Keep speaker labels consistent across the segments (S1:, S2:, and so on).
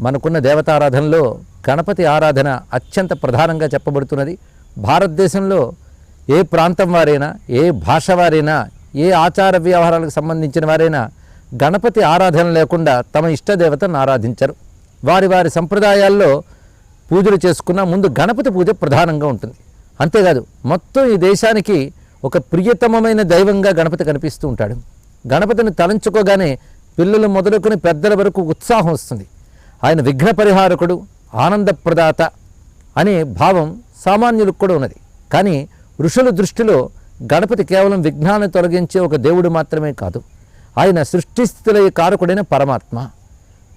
S1: మనకున్న దేవతారాధనలో గణపతి ఆరాధన అత్యంత ప్రధానంగా చెప్పబడుతున్నది. భారతదేశంలో ఏ ప్రాంతం వారైనా ఏ భాష వారైనా ఏ ఆచార వ్యవహారాలకు సంబంధించిన వారైనా గణపతి ఆరాధన లేకుండా తమ ఇష్టదేవతను ఆరాధించరు. వారి వారి సంప్రదాయాల్లో పూజలు చేసుకున్న ముందు గణపతి పూజ ప్రధానంగా ఉంటుంది. అంతేకాదు మొత్తం ఈ దేశానికి ఒక ప్రియతమమైన దైవంగా గణపతి కనిపిస్తూ ఉంటాడు. గణపతిని తలంచుకోగానే పిల్లలు మొదలుకొని పెద్దల వరకు ఉత్సాహం వస్తుంది. ఆయన విఘ్న పరిహారకుడు ఆనందప్రదాత అనే భావం సామాన్యులకు కూడా ఉన్నది. కానీ ఋషుల దృష్టిలో గణపతి కేవలం విఘ్నాన్ని తొలగించే ఒక దేవుడు మాత్రమే కాదు. ఆయన సృష్టిస్థితుల కారకుడైన పరమాత్మ.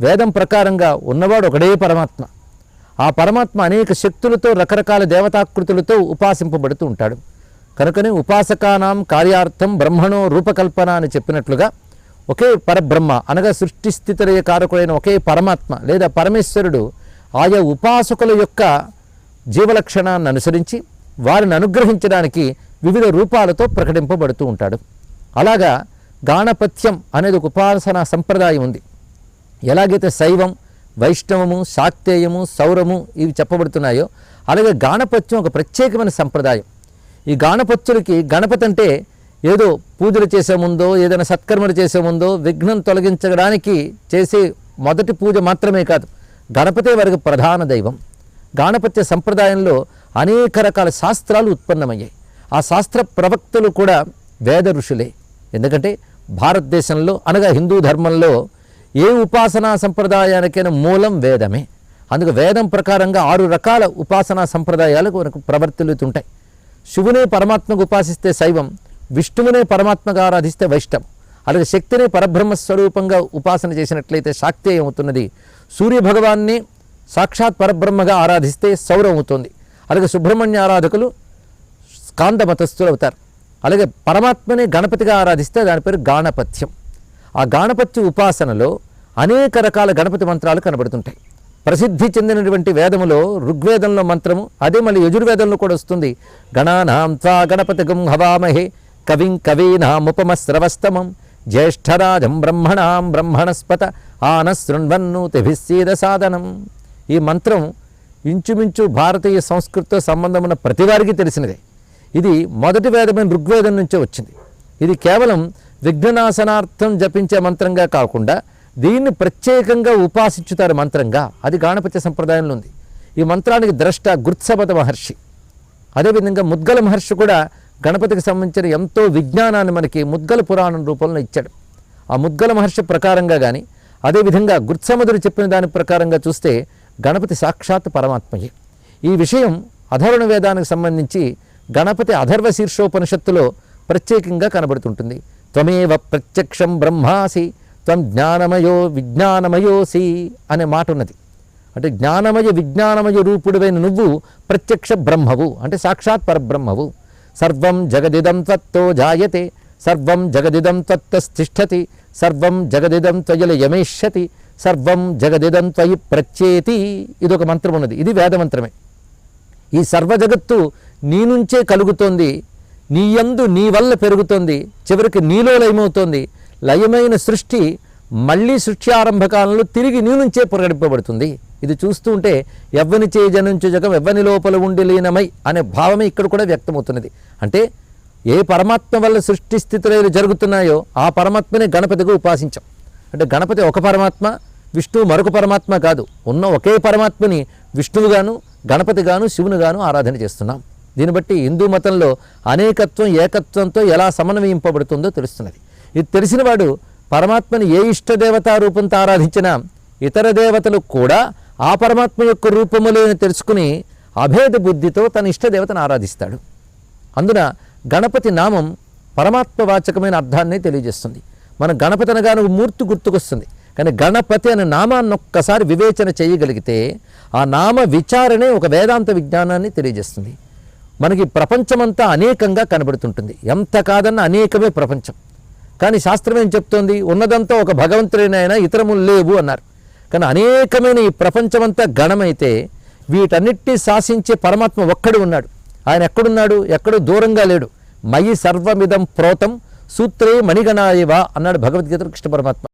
S1: వేదం ప్రకారంగా ఉన్నవాడు ఒకడే పరమాత్మ. ఆ పరమాత్మ అనేక శక్తులతో రకరకాల దేవతాకృతులతో ఉపాసింపబడుతూ ఉంటాడు. కనుకనే ఉపాసకానాం కార్యార్థం బ్రహ్మణో రూపకల్పన అని చెప్పినట్లుగా ఒకే పరబ్రహ్మ అనగా సృష్టి స్థితిలయ కారకుడైన ఒకే పరమాత్మ లేదా పరమేశ్వరుడు ఆయా ఉపాసకుల యొక్క జీవలక్షణాన్ని అనుసరించి వారిని అనుగ్రహించడానికి వివిధ రూపాలతో ప్రకటింపబడుతూ ఉంటాడు. అలాగా గాణపత్యం అనేది ఒక ఉపాసనా సంప్రదాయం ఉంది. ఎలాగైతే శైవం వైష్ణవము శాక్తేయము సౌరము ఇవి చెప్పబడుతున్నాయో అలాగే గాణపత్యం ఒక ప్రత్యేకమైన సంప్రదాయం. ఈ గాణపత్యులకి గణపతి అంటే ఏదో పూజలు చేసే ముందో ఏదైనా సత్కర్మలు చేసే ముందో విఘ్నం తొలగించడానికి చేసే మొదటి పూజ మాత్రమే కాదు గణపతి వారికి ప్రధాన దైవం. గణపత్య సంప్రదాయంలో అనేక రకాల శాస్త్రాలు ఉత్పన్నమయ్యాయి. ఆ శాస్త్ర ప్రవక్తలు కూడా వేద ఋషులే. ఎందుకంటే భారతదేశంలో అనగా హిందూ ధర్మంలో ఏ ఉపాసనా సంప్రదాయానికైనా మూలం వేదమే. అందుకు వేదం ప్రకారంగా ఆరు రకాల ఉపాసనా సంప్రదాయాలు మనకు ప్రవర్తిల్లుతుంటాయి. శివునే పరమాత్మకు ఉపాసిస్తే శైవం విష్ణువునే పరమాత్మగా ఆరాధిస్తే వైష్ణవం అలాగే శక్తిని పరబ్రహ్మ స్వరూపంగా ఉపాసన చేసినట్లయితే శాక్తి ఏమవుతున్నది సూర్య భగవాన్ని సాక్షాత్ పరబ్రహ్మగా ఆరాధిస్తే సౌరం అవుతుంది. అలాగే సుబ్రహ్మణ్య ఆరాధకులు స్కాంద మతస్థులు అవుతారు. అలాగే పరమాత్మని గణపతిగా ఆరాధిస్తే దాని పేరు గాణపత్యం. ఆ గాణపత్య ఉపాసనలో అనేక రకాల గణపతి మంత్రాలు కనబడుతుంటాయి. ప్రసిద్ధి చెందినటువంటి వేదములో ఋగ్వేదంలో మంత్రము అదే మళ్ళీ యజుర్వేదంలో కూడా వస్తుంది. గణానాం త్వా గణపతిగం హవామహే కవిం కవీనాముపమస్రవస్తమం జ్యేష్ఠరాజం బ్రహ్మణాం బ్రహ్మణస్పత ఆనశృణ్వన్నూతిభిస్సీద సాధనం. ఈ మంత్రం ఇంచుమించు భారతీయ సంస్కృతితో సంబంధం ఉన్న ప్రతి వారికి తెలిసినదే. ఇది మొదటి వేదమైన ఋగ్వేదం నుంచే వచ్చింది. ఇది కేవలం విఘ్ననాశనార్థం జపించే మంత్రంగా కాకుండా దీన్ని ప్రత్యేకంగా ఉపాసించుతారు మంత్రంగా. అది గాణపత్య సంప్రదాయంలో ఉంది. ఈ మంత్రానికి ద్రష్ట గుర్త్సపద మహర్షి. అదేవిధంగా ముద్గల మహర్షి కూడా గణపతికి సంబంధించిన ఎంతో విజ్ఞానాన్ని మనకి ముద్గల పురాణం రూపంలో ఇచ్చాడు. ఆ ముద్గల మహర్షి ప్రకారంగా కానీ అదేవిధంగా గుర్త్సముదుడు చెప్పిన దాని ప్రకారంగా చూస్తే గణపతి సాక్షాత్ పరమాత్మయే. ఈ విషయం అధర్వణ వేదానికి సంబంధించి గణపతి అధర్వ శీర్షోపనిషత్తులో ప్రత్యేకంగా కనబడుతుంటుంది. త్వమేవ ప్రత్యక్షం బ్రహ్మాసి త్వం జ్ఞానమయో విజ్ఞానమయోసి అనే మాట ఉన్నది అంటే జ్ఞానమయ విజ్ఞానమయ రూపుడువైన నువ్వు ప్రత్యక్ష బ్రహ్మవు అంటే సాక్షాత్ పరబ్రహ్మవు. సర్వం జగదిదం త్వత్తో జాయతే సర్వం జగదిదం త్వత్తస్థిష్టతి సర్వం జగదిదం త్వయల యమేష్యతి సర్వం జగదిదం త్వయి ప్రత్యేతి ఇదొక మంత్రం ఉన్నది. ఇది వేదమంత్రమే ఈ సర్వ జగత్తు నీ నుంచే కలుగుతోంది. నీ యందు నీ వల్ల పెరుగుతోంది. చివరికి నీలో లయమవుతోంది. లయమైన సృష్టి మళ్ళీ సృష్టి ఆరంభ కాలంలో తిరిగి నీ నుంచే ప్రకటింపబడుతుంది ఇది చూస్తూ ఉంటే ఎవ్వని చే జనుంచు జగం ఎవ్వని లోపల ఉండి లీనమై అనే భావమే ఇక్కడ కూడా వ్యక్తమవుతున్నది. అంటే ఏ పరమాత్మ వల్ల సృష్టి స్థితులు జరుగుతున్నాయో ఆ పరమాత్మనే గణపతిగా ఉపాసించాం. అంటే గణపతి ఒక పరమాత్మ విష్ణువు మరొక పరమాత్మ కాదు. ఉన్న ఒకే పరమాత్మని విష్ణువుగాను గణపతిగాను శివునిగాను ఆరాధన చేస్తున్నాం. దీన్ని బట్టి హిందూ మతంలో అనేకత్వం ఏకత్వంతో ఎలా సమన్వయింపబడుతుందో తెలుస్తున్నది. ఇది తెలిసినవాడు పరమాత్మని ఏ ఇష్టదేవతా రూపంతో ఆరాధించినా ఇతర దేవతలు కూడా ఆ పరమాత్మ యొక్క రూపములేని తెలుసుకుని అభేద బుద్ధితో తన ఇష్టదేవతను ఆరాధిస్తాడు. అందున గణపతి నామం పరమాత్మవాచకమైన అర్థాన్ని తెలియజేస్తుంది. మన గణపతి అనగానే మూర్తి గుర్తుకొస్తుంది. కానీ గణపతి అనే నామాన్ని ఒక్కసారి వివేచన చేయగలిగితే ఆ నామ విచారణే ఒక వేదాంత విజ్ఞానాన్ని తెలియజేస్తుంది. మనకి ప్రపంచమంతా అనేకంగా కనబడుతుంటుంది. ఎంత కాదన్న అనేకమే ప్రపంచం. కానీ శాస్త్రం ఏం చెప్తోంది? ఉన్నదంతా ఒక భగవంతుడైనా ఇతరములు లేవు అన్నారు. కానీ అనేకమైన ఈ ప్రపంచమంతా గణమైతే వీటన్నిటినీ శాసించే పరమాత్మ ఒక్కడు ఉన్నాడు. ఆయన ఎక్కడున్నాడు? ఎక్కడో దూరంగా లేడు. మయి సర్వమిదం ప్రోతం సూత్రే మణిగణాయవ అన్నాడు భగవద్గీత కృష్ణ పరమాత్మ.